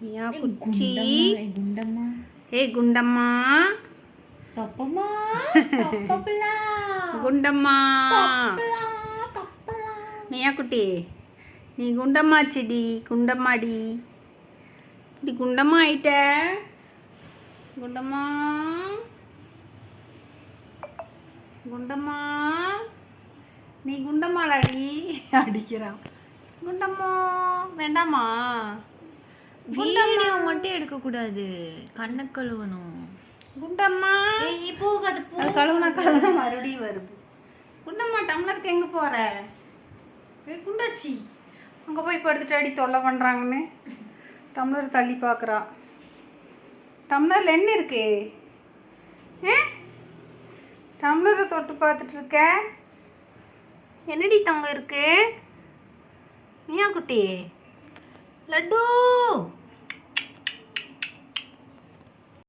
மியா குச்சி குண்டம்மா ஏய் குண்டம்மா குண்டம்மா மியா குட்டி நீ குண்டம்மாச்சிடி குண்டம்மாடி இப்படி குண்டம்மா ஆயிட்ட குண்டம்மா குண்டம்மா நீ குண்டம்மாளாடி அடிக்கிறான் குண்டம்மா வேண்டாமா வீடியோ மட்டும் எடுக்க கூடாது கண்ணை கழுவணும். குண்டம்மா. ஏய் போகாத போ. கழுவுனா கழுவுனா மறுபடியும் வருது. குண்டம்மா டம்ளருக்கு எங்கே போகிற ஏய் குண்டாச்சி. அங்கே போய் படுத்துட்டு அடி தொல்லை பண்ணுறாங்கன்னு டம்ளர் தள்ளி பார்க்குறா டம்ளரில் என்ன இருக்கு. ஏ? டம்ளரை தொட்டு பார்த்துட்டு இருக்க? என்னடி தங்கம் இருக்கு? மியா குட்டி ladoo。